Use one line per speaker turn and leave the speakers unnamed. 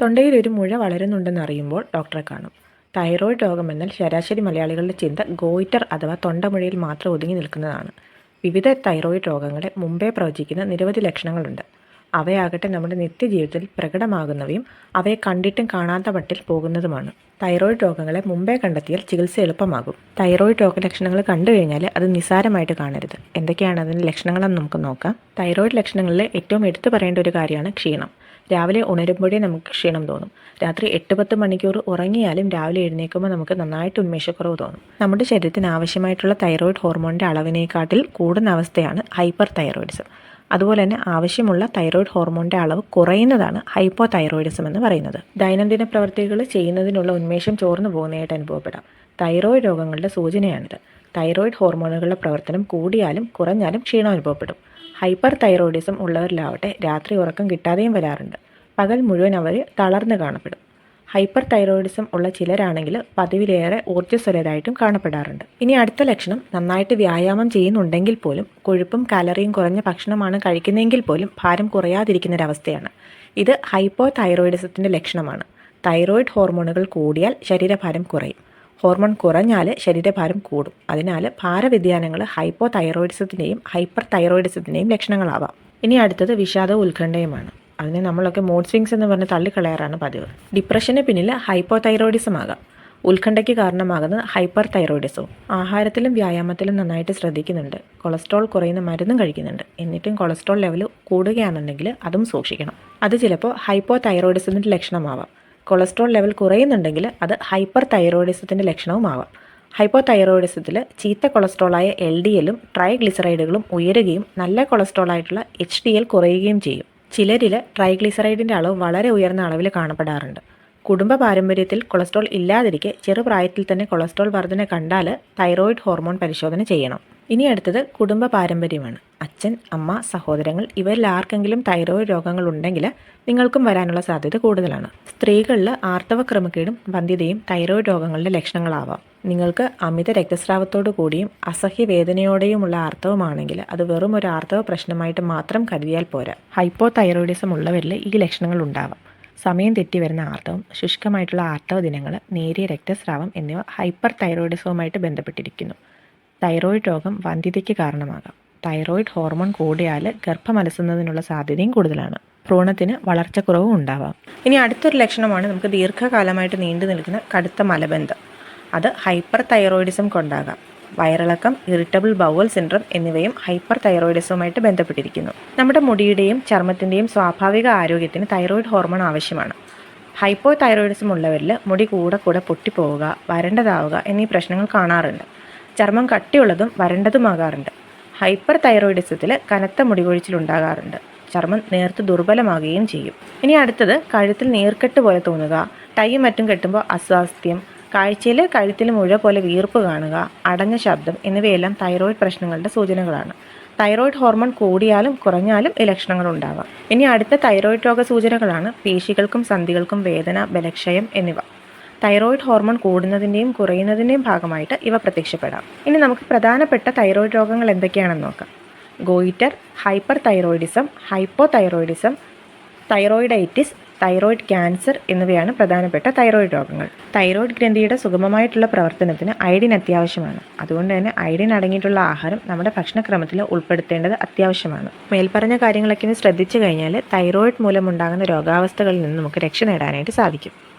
തൊണ്ടയിൽ ഒരു മുഴ വളരുന്നുണ്ടെന്ന് അറിയുമ്പോൾ ഡോക്ടറെ കാണും. തൈറോയ്ഡ് രോഗമെന്നാൽ ശരാശരി മലയാളികളുടെ ചിന്ത ഗോയിറ്റർ അഥവാ തൊണ്ടമുഴയിൽ മാത്രം ഒതുങ്ങി നിൽക്കുന്നതാണ്. വിവിധ തൈറോയ്ഡ് രോഗങ്ങളെ മുമ്പേ പ്രവചിക്കുന്ന നിരവധി ലക്ഷണങ്ങളുണ്ട്. അവയാകട്ടെ നമ്മുടെ നിത്യജീവിതത്തിൽ പ്രകടമാകുന്നവയും അവയെ കണ്ടിട്ടും കാണാത്ത മട്ടിൽ പോകുന്നതുമാണ്. തൈറോയ്ഡ് രോഗങ്ങളെ മുമ്പേ കണ്ടെത്തിയാൽ ചികിത്സ എളുപ്പമാകും. തൈറോയ്ഡ് രോഗലക്ഷണങ്ങൾ കണ്ടു കഴിഞ്ഞാൽ അത് നിസാരമായിട്ട് കാണരുത്. എന്തൊക്കെയാണ് അതിന്റെ ലക്ഷണങ്ങളെന്ന് നമുക്ക് നോക്കാം. തൈറോയ്ഡ് ലക്ഷണങ്ങളിൽ ഏറ്റവും എടുത്തു പറയേണ്ട ഒരു കാര്യമാണ് ക്ഷീണം. രാവിലെ ഉണരുമ്പോഴേ നമുക്ക് ക്ഷീണം തോന്നും. രാത്രി എട്ട് പത്ത് മണിക്കൂർ ഉറങ്ങിയാലും രാവിലെ എഴുന്നേൽക്കുമ്പോൾ നമുക്ക് നന്നായിട്ട് ഉന്മേഷക്കുറവ് തോന്നും. നമ്മുടെ ശരീരത്തിന് ആവശ്യമായിട്ടുള്ള തൈറോയിഡ് ഹോർമോണിന്റെ അളവിനേക്കാട്ടിൽ കൂടുന്ന അവസ്ഥയാണ് ഹൈപ്പർ തൈറോയിഡിസം അതുപോലെ തന്നെ ആവശ്യമുള്ള തൈറോയ്ഡ് ഹോർമോണിന്റെ അളവ് കുറയുന്നതാണ് ഹൈപ്പോ തൈറോയിഡിസം എന്ന് പറയുന്നത്. ദൈനംദിന പ്രവർത്തികൾ ചെയ്യുന്നതിനുള്ള ഉന്മേഷം ചോർന്നു പോകുന്നതായിട്ട് അനുഭവപ്പെടാം. തൈറോയ്ഡ് രോഗങ്ങളുടെ സൂചനയാണിത്. തൈറോയ്ഡ് ഹോർമോണുകളുടെ പ്രവർത്തനം കൂടിയാലും കുറഞ്ഞാലും ക്ഷീണം അനുഭവപ്പെടും ഹൈപ്പർ തൈറോയിഡിസം ഉള്ളവരിലാവട്ടെ രാത്രി ഉറക്കം കിട്ടാതെയും വരാറുണ്ട്. പകൽ മുഴുവൻ അവർ തളർന്ന് കാണപ്പെടും. ഹൈപ്പർ തൈറോയിഡിസം ഉള്ള ചിലരാണെങ്കിൽ പതിവിലേറെ ഊർജസ്വലരായിട്ടും കാണപ്പെടാറുണ്ട്. ഇനി അടുത്ത ലക്ഷണം നന്നായിട്ട് വ്യായാമം ചെയ്യുന്നുണ്ടെങ്കിൽ പോലും കൊഴുപ്പും കാലറിയും കുറഞ്ഞ ഭക്ഷണമാണ് കഴിക്കുന്നതെങ്കിൽ പോലും ഭാരം കുറയാതിരിക്കുന്നൊരവസ്ഥയാണ്. ഇത് ഹൈപ്പോ തൈറോയിഡിസത്തിന്റെ ലക്ഷണമാണ്. തൈറോയിഡ് ഹോർമോണുകൾ കൂടിയാൽ ശരീരഭാരം കുറയും. ഹോർമോൺ കുറഞ്ഞാൽ ശരീരഭാരം കൂടും. അതിനാൽ ഭാരവ്യതിയാനങ്ങൾ ഹൈപ്പോ തൈറോയിഡിസത്തിന്റെയും ഹൈപ്പർ തൈറോയിഡിസത്തിന്റെയും ലക്ഷണങ്ങളാവാം. ഇനി അടുത്തത് വിഷാദ ഉത്കണ്ഠയുമാണ്. അതിനെ നമ്മളൊക്കെ മൂഡ് സ്വിങ്സ് എന്ന് പറഞ്ഞ് തള്ളിക്കളയാറാണ് പതിവ്. ഡിപ്രഷന് പിന്നിൽ ഹൈപ്പോ തൈറോയിഡിസം ആകാം. ഉത്കണ്ഠയ്ക്ക് കാരണമാകുന്നത് ഹൈപ്പർ തൈറോയിഡിസവും ആഹാരത്തിലും വ്യായാമത്തിലും നന്നായിട്ട് ശ്രദ്ധിക്കുന്നുണ്ട്. കൊളസ്ട്രോൾ കുറയുന്ന മരുന്നും കഴിക്കുന്നുണ്ട്. എന്നിട്ടും കൊളസ്ട്രോൾ ലെവൽ കൂടുകയാണെന്നുണ്ടെങ്കിൽ അതും സൂക്ഷിക്കണം. അത് ചിലപ്പോൾ ഹൈപ്പോ തൈറോയിഡിസത്തിന്റെ ലക്ഷണമാവാം. കൊളസ്ട്രോൾ ലെവൽ കുറയുന്നുണ്ടെങ്കിൽ അത് ഹൈപ്പർ തൈറോയിഡിസത്തിന്റെ ലക്ഷണവുമാവാം. ഹൈപ്പോ തൈറോയിഡിസത്തിൽ ചീത്ത കൊളസ്ട്രോളായ എൽ ഡി എല്ലും ട്രൈഗ്ലിസറൈഡുകളും ഉയരുകയും നല്ല കൊളസ്ട്രോളായിട്ടുള്ള എച്ച് ഡി എൽ കുറയുകയും ചെയ്യും. ചിലരിൽ ട്രൈഗ്ലിസറൈഡിന്റെ അളവ് വളരെ ഉയർന്ന അളവിൽ കാണപ്പെടാറുണ്ട്. കുടുംബ പാരമ്പര്യത്തിൽ കൊളസ്ട്രോൾ ഇല്ലാതിരിക്കെ ചെറുപ്രായത്തിൽ തന്നെ കൊളസ്ട്രോൾ വർധന കണ്ടാൽ തൈറോയിഡ് ഹോർമോൺ പരിശോധന ചെയ്യണം. ഇനി അടുത്തത് കുടുംബ പാരമ്പര്യമാണ്. അച്ഛൻ അമ്മ സഹോദരങ്ങൾ ഇവരിൽ ആർക്കെങ്കിലും തൈറോയിഡ് രോഗങ്ങൾ ഉണ്ടെങ്കിൽ നിങ്ങൾക്കും വരാനുള്ള സാധ്യത കൂടുതലാണ്. സ്ത്രീകളിൽ ആർത്തവ ക്രമക്കേടും വന്ധ്യതയും തൈറോയിഡ് രോഗങ്ങളുടെ ലക്ഷണങ്ങളാവാം. നിങ്ങൾക്ക് അമിത രക്തസ്രാവത്തോടു കൂടിയും അസഹ്യ വേദനയോടെയുമുള്ള ആർത്തവമാണെങ്കിൽ അത് വെറും ഒരു ആർത്തവ പ്രശ്നമായിട്ട് മാത്രം കരുതിയാൽ പോരാ. ഹൈപ്പോ തൈറോയിഡിസം ഉള്ളവരിൽ ഈ ലക്ഷണങ്ങൾ ഉണ്ടാവാം. സമയം തെറ്റി വരുന്ന ആർത്തവം ശുഷ്കമായിട്ടുള്ള ആർത്തവ ദിനങ്ങൾ നേരിയ രക്തസ്രാവം എന്നിവ ഹൈപ്പർ തൈറോയിഡിസവുമായിട്ട് ബന്ധപ്പെട്ടിരിക്കുന്നു. തൈറോയിഡ് രോഗം വന്ധ്യതയ്ക്ക് കാരണമാകാം. തൈറോയ്ഡ് ഹോർമോൺ കൂടിയാൽ ഗർഭമലസുന്നതിനുള്ള സാധ്യതയും കൂടുതലാണ്. ഭ്രൂണത്തിന് വളർച്ചക്കുറവും ഉണ്ടാവാം. ഇനി അടുത്തൊരു ലക്ഷണമാണ് നമുക്ക് ദീർഘകാലമായിട്ട് നീണ്ടു നിൽക്കുന്ന കടുത്ത മലബന്ധം. അത് ഹൈപ്പർ തൈറോയിഡിസം കൊണ്ടാകാം. വയറിളക്കം ഇറിറ്റബിൾ ബൗവൽ സിൻഡ്രം എന്നിവയും ഹൈപ്പർ തൈറോയിഡിസവുമായിട്ട് ബന്ധപ്പെട്ടിരിക്കുന്നു. നമ്മുടെ മുടിയുടെയും ചർമ്മത്തിന്റെയും സ്വാഭാവിക ആരോഗ്യത്തിന് തൈറോയിഡ് ഹോർമോൺ ആവശ്യമാണ്. ഹൈപ്പോ തൈറോയിഡിസം ഉള്ളവരിൽ മുടി കൂടെ കൂടെ പൊട്ടിപ്പോവുക വരണ്ടതാവുക എന്നീ പ്രശ്നങ്ങൾ കാണാറുണ്ട്. ചർമ്മം കട്ടിയുള്ളതും വരണ്ടതുമാകാറുണ്ട്. ഹൈപ്പർ തൈറോയിഡിസത്തിൽ കനത്ത മുടികൊഴിച്ചിലുണ്ടാകാറുണ്ട്. ചർമ്മം നേർത്ത് ദുർബലമാകുകയും ചെയ്യും. ഇനി അടുത്തത് കഴുത്തിൽ നീർക്കെട്ട് പോലെ തോന്നുക. ടൈ മറ്റും കെട്ടുമ്പോൾ അസ്വാസ്ഥ്യം. കാഴ്ചയിൽ കഴുത്തിൽ മുഴ പോലെ വീർപ്പ് കാണുക അടഞ്ഞ ശബ്ദം എന്നിവയെല്ലാം തൈറോയിഡ് പ്രശ്നങ്ങളുടെ സൂചനകളാണ്. തൈറോയിഡ് ഹോർമോൺ കൂടിയാലും കുറഞ്ഞാലും ഈ ലക്ഷണങ്ങൾ ഉണ്ടാവാം. ഇനി അടുത്ത തൈറോയിഡ് രോഗ സൂചനകളാണ് പേശികൾക്കും സന്ധികൾക്കും വേദന ബലക്ഷയം എന്നിവ. തൈറോയിഡ് ഹോർമോൺ കൂടുന്നതിന്റെയും കുറയുന്നതിന്റെയും ഭാഗമായിട്ട് ഇവ പ്രത്യക്ഷപ്പെടാം. ഇനി നമുക്ക് പ്രധാനപ്പെട്ട തൈറോയിഡ് രോഗങ്ങൾ എന്തൊക്കെയാണെന്ന് നോക്കാം. Goitre hyperthyroidism hypothyroidism thyroiditis thyroid cancer എന്നിവയാണ് പ്രധാനപ്പെട്ട തൈറോയിഡ് രോഗങ്ങൾ. തൈറോയിഡ് ഗ്രന്ഥിയുടെ സുഗമമായിട്ടുള്ള പ്രവർത്തനത്തിന് അയഡിൻ അത്യാവശ്യമാണ്. അതുകൊണ്ട് തന്നെ അയഡിൻ അടങ്ങിയിട്ടുള്ള ആഹാരം നമ്മുടെ ഭക്ഷണക്രമത്തിൽ ഉൾപ്പെടുത്തേണ്ടത് അത്യാവശ്യമാണ്. മേൽപ്പറഞ്ഞ കാര്യങ്ങളൊക്കെ ശ്രദ്ധിച്ചു കഴിഞ്ഞാൽ തൈറോയിഡ് മൂലമുണ്ടാകുന്ന രോഗാവസ്ഥകളിൽ നിന്ന് നമുക്ക് രക്ഷ നേടാനായിട്ട് സാധിക്കും.